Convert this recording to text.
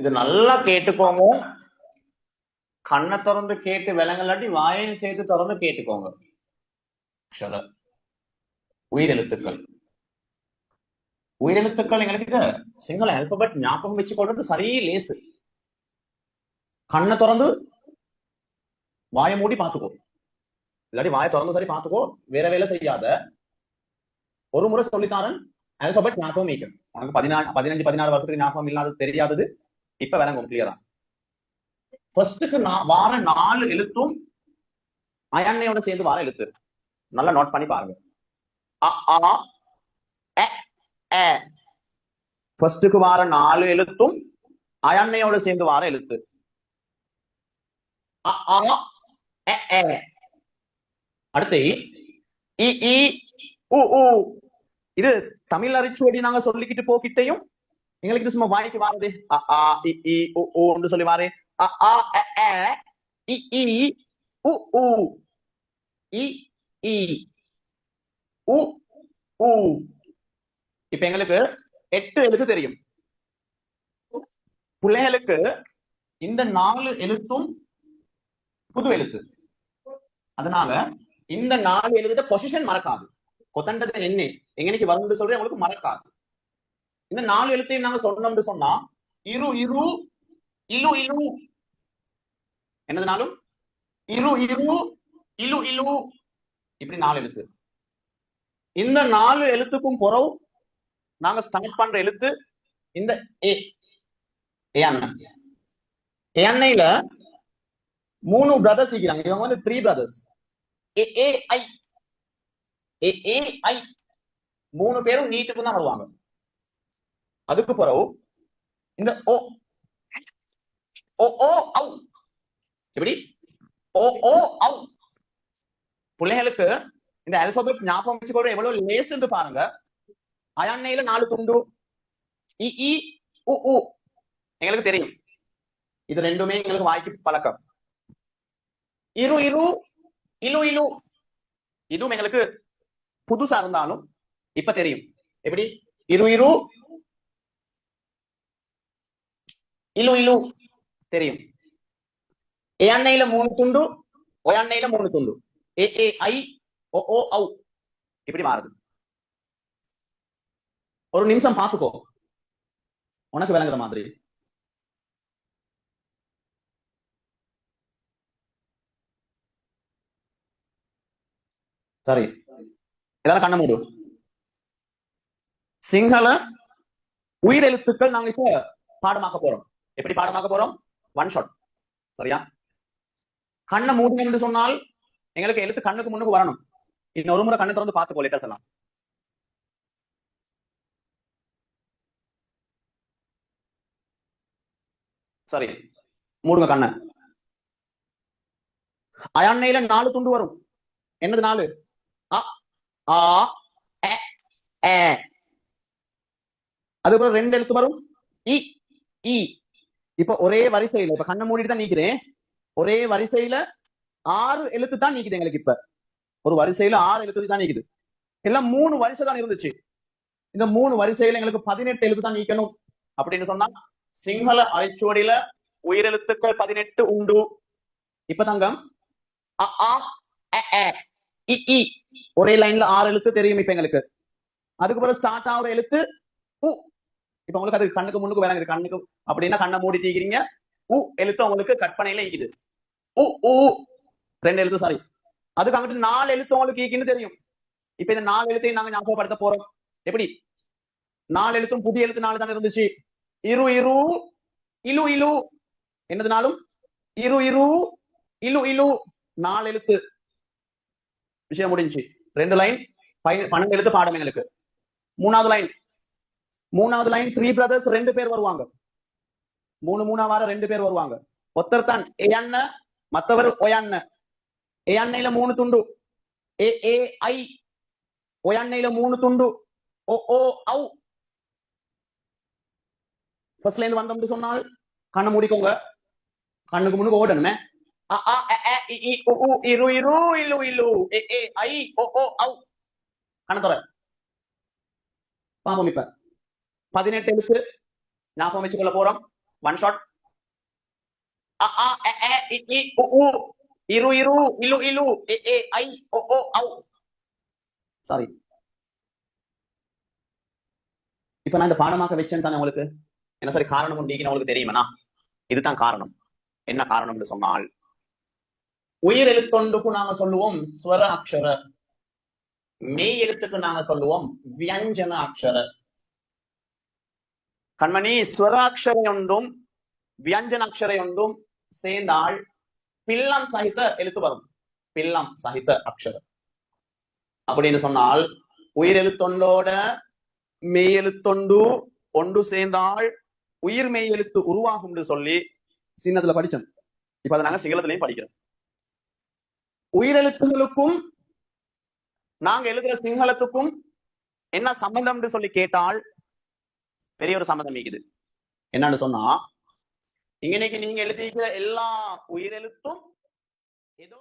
இது நல்லா கேட்டுக்கோங்க. கண்ணை திறந்து கேட்டு விலங்கலாட்டி வாயையும் சேர்த்து திறந்து கேட்டுக்கோங்க. அக்ஷர. உயிரெழுத்துக்கள். உயிரெழுத்துக்கள் எங்களுக்கு சிங்கள ஆல்பபெட் ஞாபகம் வச்சுக்கொள்றது சரியே லேசு. கண்ணை திறந்து வாயை மூடி பாத்துக்கோ இல்லாட்டி வாயை திறந்து சரி பாத்துக்கோ வேற வேலை செய்யாத. ஒரு முறை சொல்லித்தாரன் ஆல்பபெட் ஞாபகம் வைக்கும் உனக்கு பதினாலு பதினஞ்சு பதினாறு வருஷத்துக்கு ஞாபகம் இல்லாதது தெரியாதது. இப்ப விளங்கும் கிளியரா ஃபர்ஸ்டுக்கு வார நாலு எழுத்தும் அயன்னையோட சேர்ந்து வார எழுத்து. நல்லா நோட் பண்ணி பாருங்க. அ ஃபர்ஸ்டுக்கு வார நாலு எழுத்தும் அயன்னையோட சேர்ந்து வார எழுத்து. அ அடுத்து இ இ உ உ. இது தமிழ் அரிச்சுவடி நாங்க சொல்லிக்கிட்டு போக்கிட்டையும் எங்களுக்கு இது சும்மா வாய்க்கு வாரது. அ ஆ இ இ உ ஊன்னு சொல்லி வாரு. அ ஆ எ இ இ உ உ இ இ உ உ. இப்ப எங்களுக்கு எட்டு எழுத்து தெரியும். பிள்ளைகளுக்கு இந்த நாலு எழுத்தும் புது எழுத்து. அதனால இந்த நாலு எழுத பொசிஷன் மறக்காது. கொத்தண்டது என்ன எங்கனைக்கு வரும்னு சொல்றேன் உங்களுக்கு மறக்காது. இந்த நாலு எழுத்தையும் நாங்க சொன்னோம்னு சொன்னா இரு இரு இலு இலு. என்னதுனாலும்? இரு இரு இலு இலு. இப்படி நாலு எழுத்து. இந்த நாலு எழுத்துக்கும் புறவு நாங்க ஸ்டார்ட் பண்ற எழுத்து இந்த ஏ ஏ மூணு பிரதர்ஸ் இருக்கிறாங்க. இவங்க வந்து த்ரீ பிரதர்ஸ் ஏ ஏ ஐ ஏ ஏ ஐ மூணு பேரும் நீட்டுக்கு தான் வருவாங்க. அதுக்கு பிறகு இந்த ஓ. ஓ ஓ ஔ. எப்படி? ஓ ஓ ஔ. பிள்ளைகளுக்கு இந்த அல்பபெட் ஞாபகம் வச்சுக்கொள்ள எவ்வளவு லேசுன்னு பாருங்க. அயன்னையில நாலு துண்டு. இ இ உ உ. எங்களுக்கு தெரியும். இது ரெண்டுமே எங்களுக்கு வாய்க்கு பழக்கம். இரு இரு இலு இலு இதுவும் எங்களுக்கு புதுசா இருந்தாலும் இப்ப தெரியும். எப்படி? இரு இரு இலு இலு. தெரியும். ஏ அன்னையில மூணு துண்டு ஒய் அன்னையில மூணு துண்டு. ஏ ஏ ஐ ஓ ஓ ஔ. இப்படி மாறுது. ஒரு நிமிஷம் பாத்துக்கோ உனக்கு விளங்குற மாதிரி. சரி. எல்லாரும் கண்ண மூடு. சிங்கள உயிரெழுத்துக்கள் நாங்க இப்ப பாடமாக்க போறோம். எப்படி பாடமாக்க போறோம்? ஒன் ஷாட் சரியா? கண்ணை மூடுங்க என்று சொன்னால் எங்களுக்கு எழுத்து கண்ணுக்கு முன்னுக்கு வரணும். இன்னொரு முறை கண்ணை திறந்து பார்த்துக்கோ லெட்டர்ஸ் எல்லாம். சரி மூடுங்க கண்ணை. அயன்னையில நாலு துண்டு வரும். என்னது நாலு? அ அதுக்கப்புறம் ரெண்டு எழுத்து வரும். இ இ. இப்ப ஒரே வரிசையில இப்ப கண்ணை மூடிட்டு தான் நீக்கிறேன். ஒரே வரிசையில ஆறு எழுத்து தான் நீக்குது எங்களுக்கு இப்ப. ஒரு வரிசையில ஆறு எழுத்து தான் நீக்குது. எல்லாம் மூணு வரிசை தான் இருந்துச்சு. இந்த மூணு வரிசையில எங்களுக்கு பதினெட்டு எழுத்து தான் நீக்கணும். அப்படின்னு சொன்னா சிங்கள அரைச்சுவடியில உயிரெழுத்துக்கள் பதினெட்டு உண்டு. இப்ப தங்கம் ஒரே லைன்ல ஆறு எழுத்து தெரியும் இப்ப எங்களுக்கு. அதுக்கு பிறகு ஸ்டார்ட் ஆகிற எழுத்து இப்ப உங்களுக்கு அது கண்ணுக்கு முன்னுக்கு விளங்குது கண்ணுக்கு அப்படின்னா கண்ணை மூடிட்டு இருக்கிறீங்க உ எழுத்து உங்களுக்கு கற்பனையில இருக்குது உ உ ரெண்டு எழுத்து சாரி அதுக்கு அங்கிட்டு நாலு எழுத்து உங்களுக்கு ஈக்குன்னு தெரியும். இப்ப இந்த நாலு எழுத்தையும் நாங்க ஞாபகப்படுத்த போறோம். எப்படி? நாலு எழுத்தும் புதிய எழுத்து நாலு தானே இருந்துச்சு. இரு இரு இலு இலு என்னதுனாலும் இரு இரு இலு இலு நாலு எழுத்து. விஷயம் முடிஞ்சு ரெண்டு லைன் பன்னெண்டு எழுத்து பாடம் எங்களுக்கு. மூணாவது லைன் மூணாவது லைன் த்ரீ பிரதர்ஸ் ரெண்டு பேர் வருவாங்க. மூணு மூணா வாரம் ரெண்டு பேர் வருவாங்க. ஒத்தர் தான் ஏ அண்ணன் மத்தவர் ஒயண்ண ஏ அண்ணையில மூணு துண்டு. ஏ ஏ ஐ. ஒயண்ணையில மூணு துண்டு. ஓ ஓ ஔ. ஃபர்ஸ்ட்ல இருந்து வந்தோம்னு சொன்னால் கண்ணை மூடிக்கோங்க. கண்ணுக்கு முன்னுக்கு ஓடணுமே. அ ஆ இரு இரு இலு ஏ ஐ ஓ ஓ ஔ. கண்ண தர இப்ப. பதினெட்டு எழுத்து. ஞாபகம் வச்சுக்கொள்ள போறோம். ஒன் ஷாட் இரு இரு இலு இலு. ஏ ஏ ஐ ஓ ஓ ஔ. சாரி இப்ப நான் இந்த பாடமாக வச்சேன் தானே உங்களுக்கு? என்ன சரி காரணம் உண்டு உங்களுக்கு தெரியுமனா இதுதான் காரணம். என்ன காரணம்னு சொன்னால் உயிர் எழுத்தொண்டுக்கு நாங்க சொல்லுவோம் ஸ்வர அக்ஷர. மெய் எழுத்துக்கு நாங்க சொல்லுவோம் வியஞ்சன அக்ஷர. கண்மணி ஸ்வராட்சரை ஒன்றும் வியஞ்சன ஒன்றும் சேர்ந்தால் பில்லம் சகித எழுத்து வரும். பில்லம் சகித அக்ஷரம். அப்படின்னு சொன்னால் உயிர் எழுத்தொண்டோட மெய் எழுத்தொண்டு ஒன்று சேர்ந்தால் உயிர் மெய் எழுத்து உருவாகும்னு சொல்லி சின்னத்துல படிச்சோம். இப்ப அதை நாங்க சிங்களத்திலையும் படிக்கிறோம். உயிரெழுத்துகளுக்கும் நாங்க எழுதுற சிங்களத்துக்கும் என்ன சம்பந்தம்னு சொல்லி கேட்டால் பெரிய ஒரு சம்மந்தம் இருக்குது என்னன்னு சொன்னா இங்க இன்னைக்கு நீங்க எழுதியிருக்கிற எல்லா உயிரெழுத்தும் ஏதோ